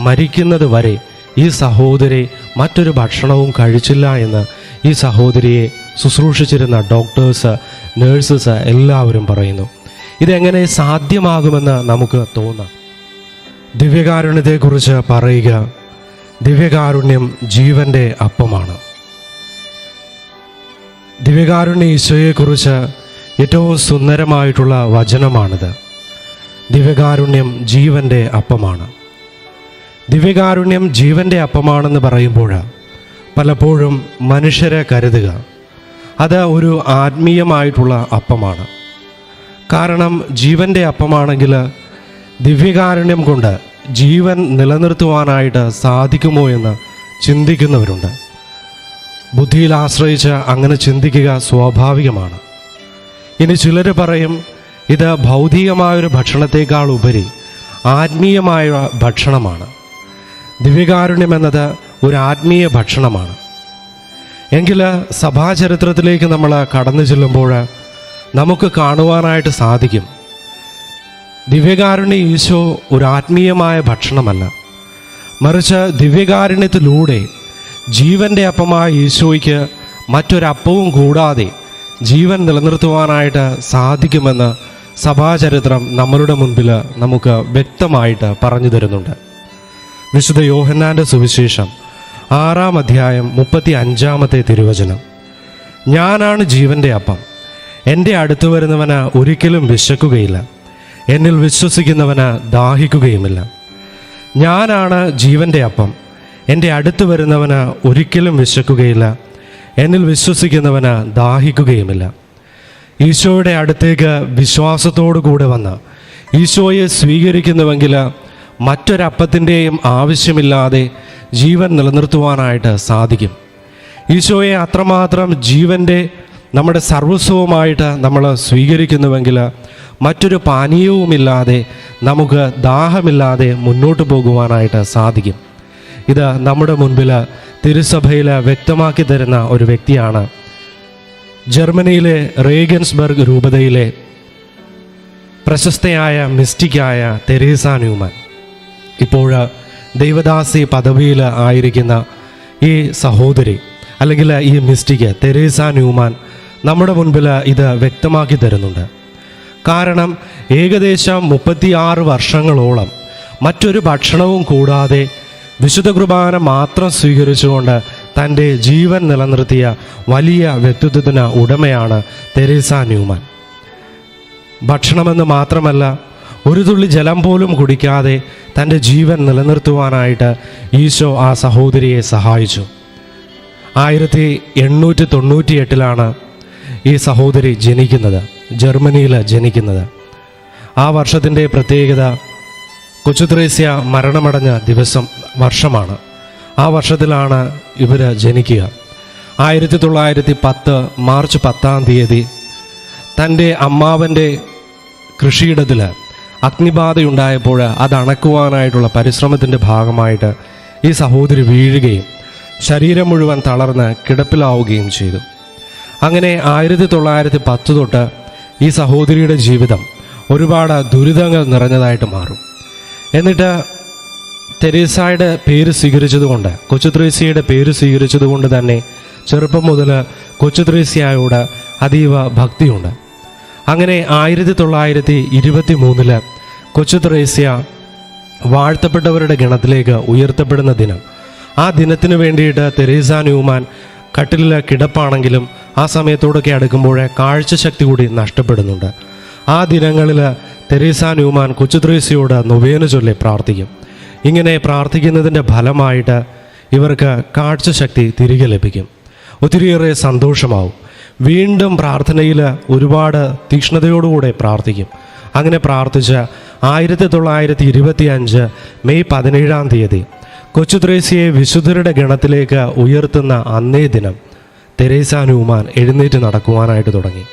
മരിക്കുന്നത് വരെ ഈ സഹോദരി മറ്റൊരു ഭക്ഷണവും കഴിച്ചില്ല എന്ന് ഈ സഹോദരിയെ ശുശ്രൂഷിച്ചിരുന്ന ഡോക്ടേഴ്സ് നേഴ്സസ് എല്ലാവരും പറയുന്നു. ഇതെങ്ങനെ സാധ്യമാകുമെന്ന് നമുക്ക് തോന്നാം. ദിവ്യകാരുണ്യത്തെക്കുറിച്ച് പറയുക ദിവ്യകാരുണ്യം ജീവന്റെ അപ്പമാണ്. ദിവ്യകാരുണ്യ ഈശോയെക്കുറിച്ച് ഏറ്റവും സുന്ദരമായിട്ടുള്ള വചനമാണിത്. ദിവ്യകാരുണ്യം ജീവന്റെ അപ്പമാണ്. ദിവ്യകാരുണ്യം ജീവന്റെ അപ്പമാണെന്ന് പറയുമ്പോൾ പലപ്പോഴും മനുഷ്യരെ കരുതുക. അത് ഒരു ആത്മീയമായിട്ടുള്ള അപ്പമാണ്. കാരണം ജീവന്റെ അപ്പമാണെങ്കിൽ ദിവ്യകാരുണ്യം കൊണ്ട് ജീവൻ നിലനിർത്തുവാനായിട്ട് സാധിക്കുമോ എന്ന് ചിന്തിക്കുന്നവരുണ്ട്. ബുദ്ധിയിൽ ആശ്രയിച്ച് അങ്ങനെ ചിന്തിക്കുക സ്വാഭാവികമാണ്. ഇനി ചിലർ പറയും ഇത് ഭൗതികമായൊരു ഭക്ഷണത്തേക്കാൾ ഉപരി ആത്മീയമായ ഭക്ഷണമാണ്. ദിവ്യകാരുണ്യം എന്നത് ഒരു ആത്മീയ ഭക്ഷണമാണ്. എങ്കിൽ സഭാചരിത്രത്തിലേക്ക് നമ്മൾ കടന്നു ചെല്ലുമ്പോൾ നമുക്ക് കാണുവാനായിട്ട് സാധിക്കും. ദിവ്യകാരുണ്യ ഈശോ ഒരു ആത്മീയമായ ഭക്ഷണമല്ല. മറിച്ച് ദിവ്യകാരുണ്യത്തിലൂടെ ജീവന്റെ അപ്പമായ ഈശോയ്ക്ക് മറ്റൊരപ്പവും കൂടാതെ ജീവൻ നിലനിർത്തുവാനായിട്ട് സാധിക്കുമെന്ന് സഭാചരിത്രം നമ്മളുടെ മുൻപിൽ നമുക്ക് വ്യക്തമായിട്ട് പറഞ്ഞു തരുന്നുണ്ട്. വിശുദ്ധ യോഹന്നാന്റെ സുവിശേഷം ആറാം അധ്യായം മുപ്പത്തി അഞ്ചാമത്തെ തിരുവചനം. ഞാനാണ് ജീവന്റെ അപ്പം. എന്റെ അടുത്ത് വരുന്നവന് ഒരിക്കലും വിശക്കുകയില്ല. എന്നിൽ വിശ്വസിക്കുന്നവന് ദാഹിക്കുകയുമില്ല. ഞാനാണ് ജീവന്റെ അപ്പം. എന്റെ അടുത്ത് വരുന്നവന് ഒരിക്കലും വിശക്കുകയില്ല. എന്നിൽ വിശ്വസിക്കുന്നവന് ദാഹിക്കുകയുമില്ല. ഈശോയുടെ അടുത്തേക്ക് വിശ്വാസത്തോടു കൂടെ വന്ന് ഈശോയെ സ്വീകരിക്കുന്നുവെങ്കിൽ മറ്റൊരപ്പത്തിന്റെയും ആവശ്യമില്ലാതെ ജീവൻ നിലനിർത്തുവാനായിട്ട് സാധിക്കും. ഈശോയെ അത്രമാത്രം ജീവന്റെ നമ്മുടെ സർവസ്വവുമായിട്ട് നമ്മൾ സ്വീകരിക്കുന്നുവെങ്കിൽ മറ്റൊരു പാനീയവുമില്ലാതെ നമുക്ക് ദാഹമില്ലാതെ മുന്നോട്ട് പോകുവാനായിട്ട് സാധിക്കും. ഇത് നമ്മുടെ മുൻപിൽ തിരുസഭയിൽ വ്യക്തമാക്കി തരുന്ന ഒരു വ്യക്തിയാണ്. ജർമ്മനിയിലെ റേഗൻസ്ബർഗ് രൂപതയിലെ പ്രശസ്തയായ മിസ്റ്റിക്കായ തെരേസ ന്യൂമാൻ. ഇപ്പോൾ ദൈവദാസി പദവിയിൽ ആയിരിക്കുന്ന ഈ സഹോദരി അല്ലെങ്കിൽ ഈ മിസ്റ്റിക്ക് തെരേസ ന്യൂമാൻ നമ്മുടെ മുൻപിൽ ഇത് വ്യക്തമാക്കി തരുന്നുണ്ട്. കാരണം ഏകദേശം മുപ്പത്തിയാറ് വർഷങ്ങളോളം മറ്റൊരു ഭക്ഷണവും കൂടാതെ വിശുദ്ധ കുർബാന മാത്രം സ്വീകരിച്ചുകൊണ്ട് തന്റെ ജീവൻ നിലനിർത്തിയ വലിയ വ്യക്തിത്വത്തിന് ഉടമയാണ് തെരേസ ന്യൂമാൻ. ഭക്ഷണമെന്ന് മാത്രമല്ല ഒരു തുള്ളി ജലം പോലും കുടിക്കാതെ തന്റെ ജീവൻ നിലനിർത്തുവാനായിട്ട് ഈശോ ആ സഹോദരിയെ സഹായിച്ചു. ആയിരത്തി എണ്ണൂറ്റി തൊണ്ണൂറ്റി എട്ടിലാണ് ഈ സഹോദരി ജനിക്കുന്നത് ജർമ്മനിയിൽ ജനിക്കുന്നത്. ആ വർഷത്തിന്റെ പ്രത്യേകത കൊച്ചുത്രേസ്യ മരണമടഞ്ഞ ദിവസം വർഷമാണ്. ആ വർഷത്തിലാണ് ഇവർ ജനിക്കുക. ആയിരത്തി തൊള്ളായിരത്തി പത്ത് മാർച്ച് പത്താം തീയതി തന്റെ അമ്മാവന്റെ കൃഷിയിടത്തിൽ അഗ്നിബാധയുണ്ടായപ്പോൾ അത് അണക്കുവാനായിട്ടുള്ള പരിശ്രമത്തിന്റെ ഭാഗമായിട്ട് ഈ സഹോദരി വീഴുകയും ശരീരം മുഴുവൻ തളർന്ന് കിടപ്പിലാവുകയും ചെയ്തു. അങ്ങനെ ആയിരത്തി തൊള്ളായിരത്തി പത്ത് തൊട്ട് ഈ സഹോദരിയുടെ ജീവിതം ഒരുപാട് ദുരിതങ്ങൾ നിറഞ്ഞതായിട്ട് മാറും. എന്നിട്ട് തെരേസായുടെ പേര് സ്വീകരിച്ചതുകൊണ്ട് കൊച്ചു ത്രേസ്യയുടെ പേര് സ്വീകരിച്ചതുകൊണ്ട് തന്നെ ചെറുപ്പം മുതൽ കൊച്ചു ത്രേസ്യയോട് അതീവ ഭക്തിയുണ്ട്. അങ്ങനെ ആയിരത്തി തൊള്ളായിരത്തി ഇരുപത്തി മൂന്നിൽ കൊച്ചു ത്രേസ്യ വാഴ്ത്തപ്പെട്ടവരുടെ ഗണത്തിലേക്ക് ഉയർത്തപ്പെടുന്ന ദിനം. ആ ദിനത്തിന് വേണ്ടിയിട്ട് തെരേസ ന്യൂമാൻ കട്ടിലിൽ കിടപ്പാണെങ്കിലും ആ സമയത്തോടൊക്കെ അടുക്കുമ്പോൾ കാഴ്ചശക്തി കൂടി നഷ്ടപ്പെടുന്നുണ്ട്. ആ ദിനങ്ങളിൽ തെരേസ ന്യൂമാൻ കൊച്ചു ത്രേസ്യയോട് നൊവേനു ചൊല്ലി പ്രാർത്ഥിക്കും. ഇങ്ങനെ പ്രാർത്ഥിക്കുന്നതിന്റെ ഫലമായിട്ട് ഇവർക്ക് കാഴ്ചശക്തി തിരികെ ലഭിക്കും. ഒത്തിരിയേറെ സന്തോഷമാവും. വീണ്ടും പ്രാർത്ഥനയിൽ ഒരുപാട് തീക്ഷ്ണതയോടുകൂടെ പ്രാർത്ഥിക്കും. അങ്ങനെ പ്രാർത്ഥിച്ച് ആയിരത്തി തൊള്ളായിരത്തി ഇരുപത്തി അഞ്ച് മെയ് പതിനേഴാം തീയതി കൊച്ചു ത്രേസ്യയെ വിശുദ്ധരുടെ ഗണത്തിലേക്ക് ഉയർത്തുന്ന അന്നേ ദിനം തെരേസ ന്യൂമാൻ എഴുന്നേറ്റ് നടക്കുവാനായിട്ട് തുടങ്ങി.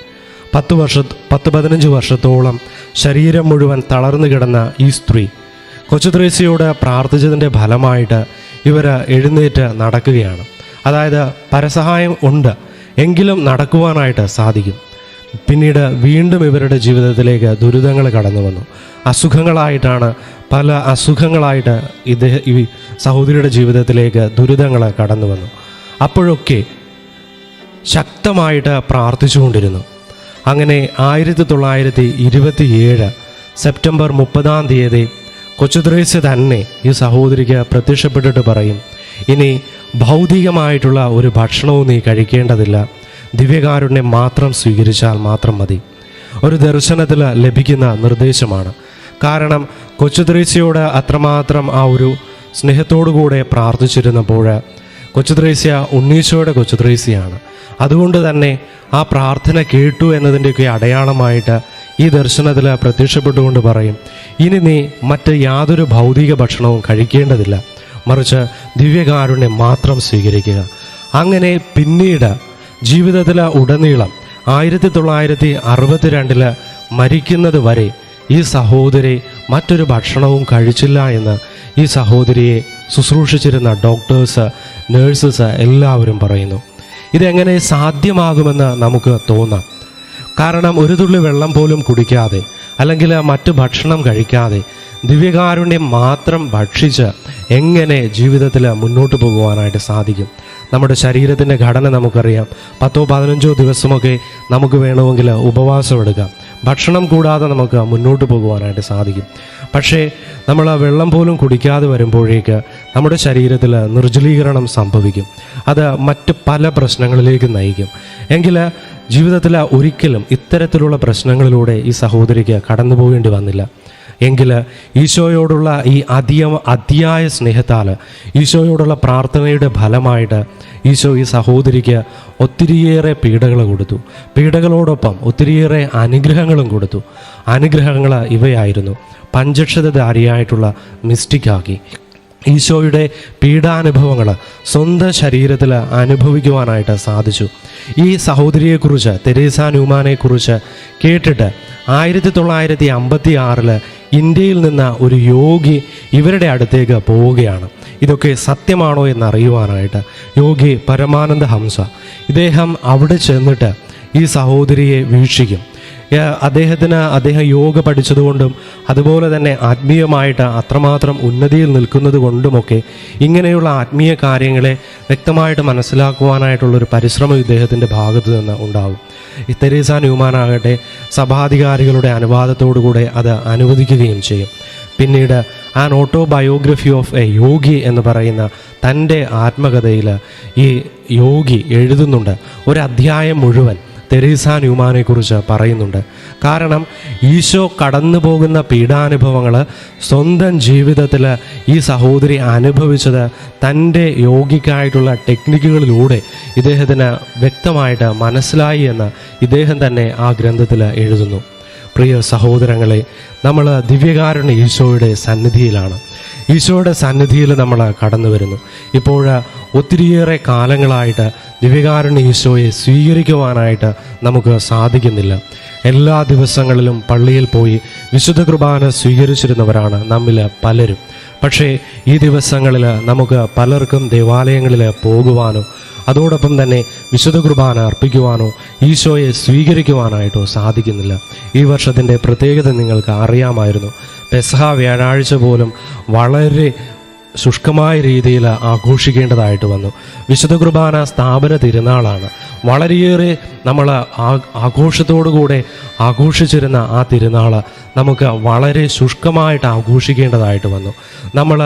പത്ത് വർഷ പത്ത് പതിനഞ്ച് വർഷത്തോളം ശരീരം മുഴുവൻ തളർന്നു കിടന്ന ഈ സ്ത്രീ കൊച്ചു ത്രേസ്യയോട് പ്രാർത്ഥിച്ചതിന്റെ ഫലമായിട്ട് ഇവർ എഴുന്നേറ്റ് നടക്കുകയാണ്. അതായത് പരസഹായം ഉണ്ട്. എങ്കിലും നടക്കുവാനായിട്ട് സാധിക്കും. പിന്നീട് വീണ്ടും ഇവരുടെ ജീവിതത്തിലേക്ക് ദുരിതങ്ങൾ കടന്നു വന്നു. അസുഖങ്ങളായിട്ടാണ് പല അസുഖങ്ങളായിട്ട് ഇദ്ദേഹം ഈ സഹോദരിയുടെ ജീവിതത്തിലേക്ക് ദുരിതങ്ങൾ കടന്നു വന്നു. അപ്പോഴൊക്കെ ശക്തമായിട്ട് പ്രാർത്ഥിച്ചുകൊണ്ടിരുന്നു അങ്ങനെ ആയിരത്തി തൊള്ളായിരത്തി ഇരുപത്തി ഏഴ് സെപ്റ്റംബർ മുപ്പതാം തീയതി കൊച്ചുദ്രേസ്യ തന്നെ ഈ സഹോദരിക്ക് പ്രത്യക്ഷപ്പെട്ടിട്ട് പറയും ഇനി ഭൗതികമായിട്ടുള്ള ഒരു ഭക്ഷണവും നീ കഴിക്കേണ്ടതില്ല. ദിവ്യകാരുണ്യം മാത്രം സ്വീകരിച്ചാൽ മാത്രം മതി. ഒരു ദർശനത്തിൽ ലഭിക്കുന്ന നിർദ്ദേശമാണ്. കാരണം കൊച്ചുത്രേസ്യയോട് അത്രമാത്രം ആ ഒരു സ്നേഹത്തോടുകൂടെ പ്രാർത്ഥിച്ചിരുന്നപ്പോൾ കൊച്ചുത്രേസ്യ ഉണ്ണീശോയുടെ കൊച്ചുത്രേസ്യയാണ് അതുകൊണ്ട് തന്നെ ആ പ്രാർത്ഥന കേട്ടു എന്നതിന്റെയൊക്കെ അടയാളമായിട്ട് ഈ ദർശനത്തിൽ പ്രത്യക്ഷപ്പെട്ടുകൊണ്ട് പറയും ഇനി നീ മറ്റ് യാതൊരു ഭൗതിക ഭക്ഷണവും കഴിക്കേണ്ടതില്ല. മറിച്ച് ദിവ്യകാരുണ്യം മാത്രം സ്വീകരിക്കുക. അങ്ങനെ പിന്നീട് ജീവിതത്തിലെ ഉടനീളം ആയിരത്തി തൊള്ളായിരത്തി അറുപത്തിരണ്ടിൽ മരിക്കുന്നത് വരെ ഈ സഹോദരി മറ്റൊരു ഭക്ഷണവും കഴിച്ചില്ല എന്ന് ഈ സഹോദരിയെ ശുശ്രൂഷിച്ചിരുന്ന ഡോക്ടേഴ്സ് നേഴ്സസ് എല്ലാവരും പറയുന്നു. ഇതെങ്ങനെ സാധ്യമാകുമെന്ന് നമുക്ക് തോന്നാം. കാരണം ഒരു തുള്ളി വെള്ളം പോലും കുടിക്കാതെ അല്ലെങ്കിൽ മറ്റു ഭക്ഷണം കഴിക്കാതെ ദിവ്യകാരുണ്യം മാത്രം ഭക്ഷിച്ച് എങ്ങനെ ജീവിതത്തിൽ മുന്നോട്ട് പോകുവാനായിട്ട് സാധിക്കും? നമ്മുടെ ശരീരത്തിന്റെ ഘടന നമുക്കറിയാം. പത്തോ പതിനഞ്ചോ ദിവസമൊക്കെ നമുക്ക് വേണമെങ്കിൽ ഉപവാസം എടുക്കാം. ഭക്ഷണം കൂടാതെ നമുക്ക് മുന്നോട്ട് പോകുവാനായിട്ട് സാധിക്കും. പക്ഷേ നമ്മൾ ആ വെള്ളം പോലും കുടിക്കാതെ വരുമ്പോഴേക്ക് നമ്മുടെ ശരീരത്തിൽ നിർജലീകരണം സംഭവിക്കും. അത് മറ്റ് പല പ്രശ്നങ്ങളിലേക്ക് നയിക്കും. എങ്കിൽ ജീവിതത്തിൽ ഒരിക്കലും ഇത്തരത്തിലുള്ള പ്രശ്നങ്ങളിലൂടെ ഈ സഹോദരിക്ക് കടന്നു പോകേണ്ടി വന്നില്ല. എങ്കിൽ ഈശോയോടുള്ള ഈ അതിയ അതിയായ സ്നേഹത്താൽ ഈശോയോടുള്ള പ്രാർത്ഥനയുടെ ഫലമായിട്ട് ഈശോ ഈ സഹോദരിക്ക് ഒത്തിരിയേറെ പീഡകൾ കൊടുത്തു. പീഡകളോടൊപ്പം ഒത്തിരിയേറെ അനുഗ്രഹങ്ങളും കൊടുത്തു. അനുഗ്രഹങ്ങൾ ഇവയായിരുന്നു. പഞ്ചക്ഷതധാരിയായിട്ടുള്ള മിസ്റ്റിക്കാക്കി. ഈശോയുടെ പീഡാനുഭവങ്ങൾ സ്വന്തം ശരീരത്തിൽ അനുഭവിക്കുവാനായിട്ട് സാധിച്ചു. ഈ സഹോദരിയെക്കുറിച്ച് തെരേസ ന്യൂമാനെക്കുറിച്ച് കേട്ടിട്ട് ആയിരത്തി തൊള്ളായിരത്തി അമ്പത്തി ആറിൽ ഇന്ത്യയിൽ നിന്ന് ഒരു യോഗി ഇവരുടെ അടുത്തേക്ക് പോവുകയാണ്. ഇതൊക്കെ സത്യമാണോ എന്നറിയുവാനായിട്ട് യോഗി പരമാനന്ദ ഹംസ. ഇദ്ദേഹം അവിടെ ചെന്നിട്ട് ഈ സഹോദരിയെ വീക്ഷിക്കും. അദ്ദേഹത്തിന് അദ്ദേഹം യോഗ പഠിച്ചതുകൊണ്ടും അതുപോലെ തന്നെ ആത്മീയമായിട്ട് അത്രമാത്രം ഉന്നതിയിൽ നിൽക്കുന്നത് കൊണ്ടുമൊക്കെ ഇങ്ങനെയുള്ള ആത്മീയ കാര്യങ്ങളെ വ്യക്തമായിട്ട് മനസ്സിലാക്കുവാനായിട്ടുള്ളൊരു പരിശ്രമം ഇദ്ദേഹത്തിന്റെ ഭാഗത്തു നിന്ന് ഉണ്ടാകും തെരേസ ന്യൂമാനാകട്ടെ സഭാധികാരികളുടെ അനുവാദത്തോടുകൂടെ അത് അനുവദിക്കുകയും ചെയ്യും. പിന്നീട് an autobiography of a yogi എന്ന് പറയുന്ന തന്റെ ആത്മകഥയിൽ ഈ യോഗി എഴുതുന്നുണ്ട്. ഒരു അധ്യായം മുഴുവൻ തെരേസ ന്യൂമാനെക്കുറിച്ച് പറയുന്നുണ്ട്. കാരണം ഈശോ കടന്നു പോകുന്ന പീഡാനുഭവങ്ങൾ സ്വന്തം ജീവിതത്തിൽ ഈ സഹോദരി അനുഭവിച്ചത് തന്റെ യോഗിക്കായിട്ടുള്ള ടെക്നിക്കുകളിലൂടെ ഇദ്ദേഹത്തിന് വ്യക്തമായിട്ട് മനസ്സിലായി എന്ന് ഇദ്ദേഹം തന്നെ ആ ഗ്രന്ഥത്തിൽ എഴുതുന്നു. പ്രിയ സഹോദരങ്ങളെ നമ്മൾ ദിവ്യകാരുണ്യ ഈശോയുടെ സന്നിധിയിലാണ്. ഈശോയുടെ സന്നിധിയിൽ നമ്മൾ കടന്നു വരുന്നു. ഇപ്പോൾ ഒത്തിരിയേറെ കാലങ്ങളായിട്ട് ദിവ്യകാരുണ്യ ഈശോയെ സ്വീകരിക്കുവാനായിട്ട് നമുക്ക് സാധിക്കുന്നില്ല. എല്ലാ ദിവസങ്ങളിലും പള്ളിയിൽ പോയി വിശുദ്ധ കുർബാന സ്വീകരിച്ചിരുന്നവരാണ് നമ്മിൽ പലരും. പക്ഷേ ഈ ദിവസങ്ങളിൽ നമുക്ക് പലർക്കും ദേവാലയങ്ങളിൽ പോകുവാനോ അതോടൊപ്പം തന്നെ വിശുദ്ധ കുർബാന അർപ്പിക്കുവാനോ ഈശോയെ സ്വീകരിക്കുവാനായിട്ടോ സാധിക്കുന്നില്ല. ഈ വർഷത്തിന്റെ പ്രത്യേകത നിങ്ങൾക്ക് അറിയാമായിരുന്നു. പെസഹ വ്യാഴാഴ്ച പോലും വളരെ ശുഷ്കമായ രീതിയിൽ ആഘോഷിക്കേണ്ടതായിട്ട് വന്നു. വിശുദ്ധ കുർബാന സ്ഥാപന തിരുനാളാണ്. വളരെയേറെ നമ്മൾ ആഘോഷത്തോടുകൂടെ ആഘോഷിച്ചിരുന്ന ആ തിരുനാൾ നമുക്ക് വളരെ ശുഷ്കമായിട്ട് ആഘോഷിക്കേണ്ടതായിട്ട് വന്നു. നമ്മൾ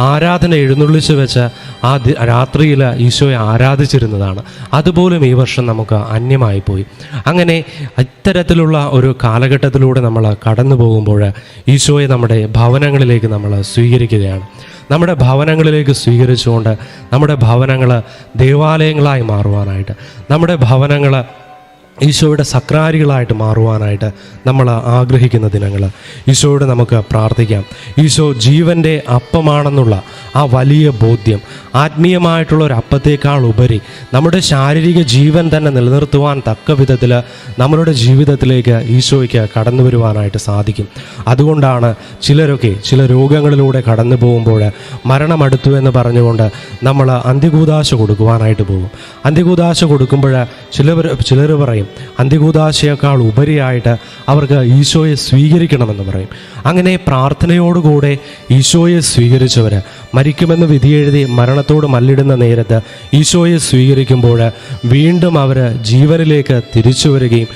ആരാധന എഴുന്നള്ളിച്ച് വെച്ച് ആ രാത്രിയിൽ ഈശോയെ ആരാധിച്ചിരുന്നതാണ്. അതുപോലും ഈ വർഷം നമുക്ക് അന്യമായി പോയി. അങ്ങനെ ഇത്തരത്തിലുള്ള ഒരു കാലഘട്ടത്തിലൂടെ നമ്മൾ കടന്നു പോകുമ്പോൾ ഈശോയെ നമ്മുടെ ഭവനങ്ങളിലേക്ക് നമ്മൾ സ്വീകരിക്കുകയാണ്. നമ്മുടെ ഭവനങ്ങളിലേക്ക് സ്വീകരിച്ചുകൊണ്ട് നമ്മുടെ ഭവനങ്ങൾ ദേവാലയങ്ങളായി മാറുവാനായിട്ട് നമ്മുടെ ഭവനങ്ങൾ ഈശോയുടെ സക്രാരികളായിട്ട് മാറുവാനായിട്ട് നമ്മൾ ആഗ്രഹിക്കുന്ന ദിനങ്ങൾ. ഈശോയോട് നമുക്ക് പ്രാർത്ഥിക്കാം. ഈശോ ജീവന്റെ അപ്പമാണെന്നുള്ള ആ വലിയ ബോധ്യം ആത്മീയമായിട്ടുള്ള ഒരു അപ്പത്തേക്കാൾ ഉപരി നമ്മുടെ ശാരീരിക ജീവൻ തന്നെ നിലനിർത്തുവാൻ തക്ക വിധത്തിൽ നമ്മളുടെ ജീവിതത്തിലേക്ക് ഈശോയ്ക്ക് കടന്നു വരുവാനായിട്ട് സാധിക്കും. അതുകൊണ്ടാണ് ചിലരൊക്കെ ചില രോഗങ്ങളിലൂടെ കടന്നു പോകുമ്പോൾ മരണമടുത്തു എന്ന് പറഞ്ഞുകൊണ്ട് നമ്മൾ അന്ത്യകൂതാശ കൊടുക്കുവാനായിട്ട് പോകും. അന്ത്യകൂതാശ കൊടുക്കുമ്പോൾ ചിലവർ ചിലർ പറയും അന്ത്യകൂദാശയേക്കാൾ ഉപരിയായിട്ട് അവർക്ക് ഈശോയെ സ്വീകരിക്കണമെന്ന് പറയും. അങ്ങനെ പ്രാർത്ഥനയോടുകൂടെ ഈശോയെ സ്വീകരിച്ചവർ മരിക്കുമെന്ന് വിധിയെഴുതി മരണത്തോട് മല്ലിടുന്ന നേരത്ത് ഈശോയെ സ്വീകരിക്കുമ്പോൾ വീണ്ടും അവർ ജീവനിലേക്ക് തിരിച്ചു വരികയും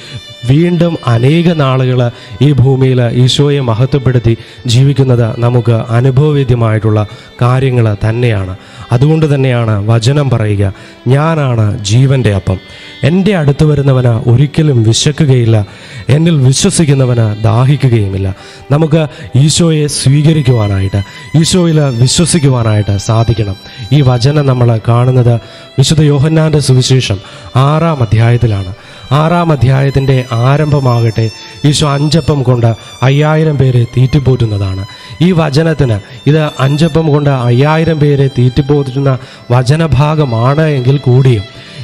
വീണ്ടും അനേക നാളുകൾ ഈ ഭൂമിയിൽ ഈശോയെ മഹത്വപ്പെടുത്തി ജീവിക്കുന്നത് നമുക്ക് അനുഭവവേദ്യമായിട്ടുള്ള കാര്യങ്ങൾ തന്നെയാണ്. അതുകൊണ്ട് തന്നെയാണ് വചനം പറയുക ഞാനാണ് ജീവന്റെ അപ്പം. എന്റെ അടുത്ത് വരുന്നവന് ഒരിക്കലും വിശക്കുകയില്ല. എന്നിൽ വിശ്വസിക്കുന്നവന് ദാഹിക്കുകയുമില്ല. നമുക്ക് ഈശോയെ സ്വീകരിക്കുവാനായിട്ട് ഈശോയിൽ വിശ്വസിക്കുവാനായിട്ട് സാധിക്കണം. ഈ വചനം നമ്മൾ കാണുന്നത് വിശുദ്ധ യോഹന്നാന്റെ സുവിശേഷം ആറാം അധ്യായത്തിലാണ്. ആറാം അധ്യായത്തിന്റെ ആരംഭമാകട്ടെ ഈശോ അഞ്ചപ്പം കൊണ്ട് അയ്യായിരം പേരെ തീറ്റിപ്പോറ്റുന്നതാണ്. ഈ വചനത്തിന് ഇത് അഞ്ചപ്പം കൊണ്ട് അയ്യായിരം പേരെ തീറ്റിപ്പോറ്റുന്ന വചനഭാഗമാണ് എങ്കിൽ കൂടിയും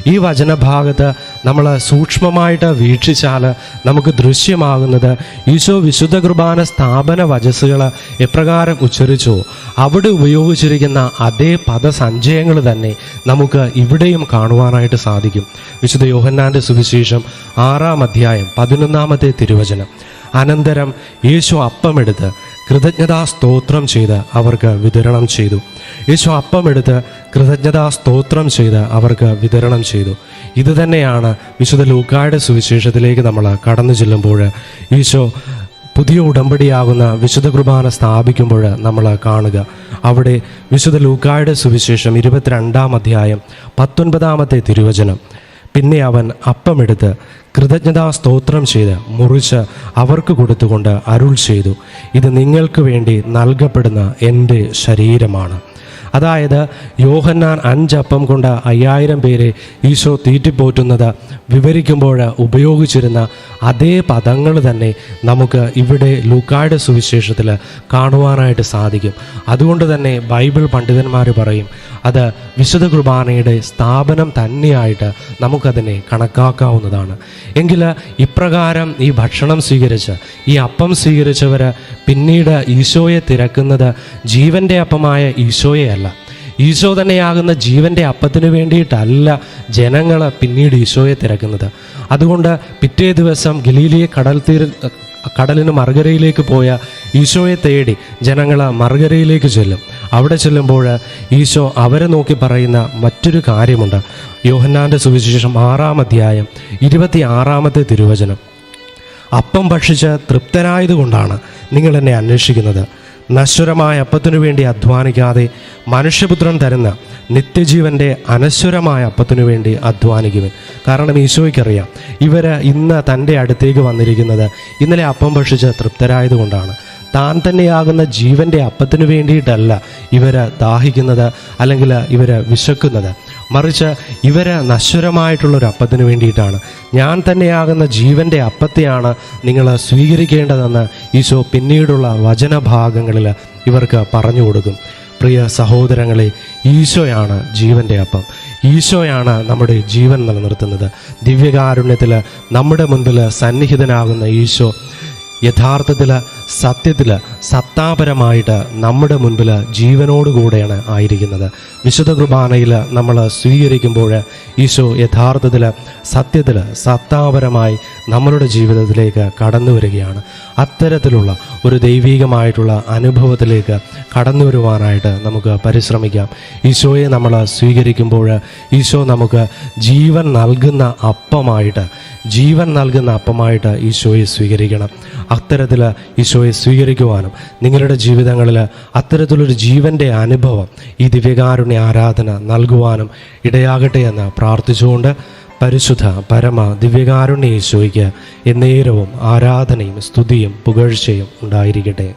ഈ വചനഭാഗത്ത് നമ്മൾ സൂക്ഷ്മമായിട്ട് വീക്ഷിച്ചാൽ നമുക്ക് ദൃശ്യമാകുന്നത് ഈശോ വിശുദ്ധ കുർബാന സ്ഥാപന വചസ്സുകൾ എപ്രകാരം ഉച്ചരിച്ചു. അവിടെ ഉപയോഗിച്ചിരിക്കുന്ന അതേ പദസഞ്ചയങ്ങൾ തന്നെ നമുക്ക് ഇവിടെയും കാണുവാനായിട്ട് സാധിക്കും. വിശുദ്ധ യോഹന്നാന്റെ സുവിശേഷം ആറാം അധ്യായം പതിനൊന്നാമത്തെ തിരുവചനം. അനന്തരം യേശു അപ്പമെടുത്ത് കൃതജ്ഞതാ സ്തോത്രം ചെയ്ത് അവർക്ക് വിതരണം ചെയ്തു. യേശു അപ്പമെടുത്ത് കൃതജ്ഞതാ സ്തോത്രം ചെയ്ത് അവർക്ക് വിതരണം ചെയ്തു. ഇത് തന്നെയാണ് വിശുദ്ധ ലൂക്കായുടെ സുവിശേഷത്തിലേക്ക് നമ്മൾ കടന്നു ചെല്ലുമ്പോൾ ഈശോ പുതിയ ഉടമ്പടിയാകുന്ന വിശുദ്ധ കുർബാന സ്ഥാപിക്കുമ്പോൾ നമ്മൾ കാണുക. അവിടെ വിശുദ്ധ ലൂക്കായുടെ സുവിശേഷം ഇരുപത്തിരണ്ടാം അധ്യായം പത്തൊൻപതാമത്തെ തിരുവചനം. പിന്നെ അവൻ അപ്പമെടുത്ത് കൃതജ്ഞതാ സ്തോത്രം ചെയ്ത് മുറിച്ച് അവർക്ക് കൊടുത്തുകൊണ്ട് അരുൾ ചെയ്തു. ഇത് നിങ്ങൾക്ക് വേണ്ടി നൽകപ്പെടുന്ന എന്റെ ശരീരമാണ്. അതായത് യോഹന്നാൻ അഞ്ചപ്പം കൊണ്ട് അയ്യായിരം പേരെ ഈശോ തീറ്റിപ്പോറ്റുന്നത് വിവരിക്കുമ്പോൾ ഉപയോഗിച്ചിരുന്ന അതേ പദങ്ങൾ തന്നെ നമുക്ക് ഇവിടെ ലൂക്കായുടെ സുവിശേഷത്തിൽ കാണുവാനായിട്ട് സാധിക്കും. അതുകൊണ്ട് തന്നെ ബൈബിൾ പണ്ഡിതന്മാർ പറയും അത് വിശുദ്ധ കുർബാനയുടെ സ്ഥാപനം തന്നെയായിട്ട് നമുക്കതിനെ കണക്കാക്കാവുന്നതാണ്. എങ്കിൽ ഇപ്രകാരം ഈ ഭക്ഷണം സ്വീകരിച്ച് ഈ അപ്പം സ്വീകരിച്ചവർ പിന്നീട് ഈശോയെ തിരക്കുന്നത് ജീവന്റെ അപ്പമായ ഈശോയെയല്ല. ഈശോ തന്നെയാകുന്ന ജീവന്റെ അപ്പത്തിന് വേണ്ടിയിട്ടല്ല ജനങ്ങൾ പിന്നീട് ഈശോയെ തിരക്കുന്നത്. അതുകൊണ്ട് പിറ്റേ ദിവസം ഗലീലിയെ കടൽ തീര കടലിന് മറുകരയിലേക്ക് പോയ ഈശോയെ തേടി ജനങ്ങൾ മറുകരയിലേക്ക് ചെല്ലും. അവിടെ ചെല്ലുമ്പോൾ ഈശോ അവരെ നോക്കി പറയുന്ന മറ്റൊരു കാര്യമുണ്ട്. യോഹന്നാന്റെ സുവിശേഷം ആറാം അധ്യായം ഇരുപത്തി ആറാമത്തെ തിരുവചനം. അപ്പം ഭക്ഷിച്ച് തൃപ്തനായതുകൊണ്ടാണ് നിങ്ങൾ എന്നെ അന്വേഷിക്കുന്നത്. നശ്വരമായ അപ്പത്തിനു വേണ്ടി അധ്വാനിക്കാതെ മനുഷ്യപുത്രൻ തരുന്ന നിത്യജീവന്റെ അനശ്വരമായ അപ്പത്തിനു വേണ്ടി അധ്വാനിക്കുവൻ. കാരണം ഈശോയ്ക്കറിയാം ഇവർ ഇന്ന് തന്റെ അടുത്തേക്ക് വന്നിരിക്കുന്നത് ഇന്നലെ അപ്പം ഭക്ഷിച്ച് തൃപ്തരായതുകൊണ്ടാണ്. താൻ തന്നെയാകുന്ന ജീവന്റെ അപ്പത്തിനു വേണ്ടിയിട്ടല്ല ഇവർ ദാഹിക്കുന്നത് അല്ലെങ്കിൽ ഇവർ വിശക്കുന്നത്. മറിച്ച് ഇവർ നശ്വരമായിട്ടുള്ളൊരു അപ്പത്തിന് വേണ്ടിയിട്ടാണ്. ഞാൻ തന്നെയാകുന്ന ജീവന്റെ അപ്പത്തെയാണ് നിങ്ങൾ സ്വീകരിക്കേണ്ടതെന്ന് ഈശോ പിന്നീടുള്ള വചനഭാഗങ്ങളിൽ ഇവർക്ക് പറഞ്ഞു കൊടുക്കും. പ്രിയ സഹോദരങ്ങളെ ഈശോയാണ് ജീവന്റെ അപ്പം. ഈശോയാണ് നമ്മുടെ ജീവൻ നിലനിർത്തുന്നത്. ദിവ്യകാരുണ്യത്തിൽ നമ്മുടെ മുൻപിൽ സന്നിഹിതനാകുന്ന ഈശോ യഥാർത്ഥത്തിൽ സത്യത്തിൽ സത്താപരമായിട്ട് നമ്മുടെ മുൻപിൽ ജീവനോടുകൂടെയാണ് ആയിരിക്കുന്നത്. വിശുദ്ധ കുർബാനയിൽ നമ്മൾ സ്വീകരിക്കുമ്പോൾ ഈശോ യഥാർത്ഥത്തിൽ സത്യത്തിൽ സത്താപരമായി നമ്മളുടെ ജീവിതത്തിലേക്ക് കടന്നു വരികയാണ്. അത്തരത്തിലുള്ള ഒരു ദൈവീകമായിട്ടുള്ള അനുഭവത്തിലേക്ക് കടന്നു വരുവാനായിട്ട് നമുക്ക് പരിശ്രമിക്കാം. ഈശോയെ നമ്മൾ സ്വീകരിക്കുമ്പോൾ ഈശോ നമുക്ക് ജീവൻ നൽകുന്ന അപ്പമായിട്ട് ജീവൻ നൽകുന്ന അപ്പമായിട്ട് ഈശോയെ സ്വീകരിക്കണം. അത്തരത്തിൽ ഈശോയെ സ്വീകരിക്കുവാനും നിങ്ങളുടെ ജീവിതങ്ങളിൽ അത്തരത്തിലൊരു ജീവന്റെ അനുഭവം ഈ ദിവ്യകാരുണ്യ ആരാധന നൽകുവാനും ഇടയാകട്ടെ എന്ന് പ്രാർത്ഥിച്ചുകൊണ്ട് പരിശുദ്ധ പരമ ദിവ്യകാരുണ്യ ഈശോയ്ക്ക് എന്നേരവും ആരാധനയും സ്തുതിയും പുകഴ്ചയും ഉണ്ടായിരിക്കട്ടെ.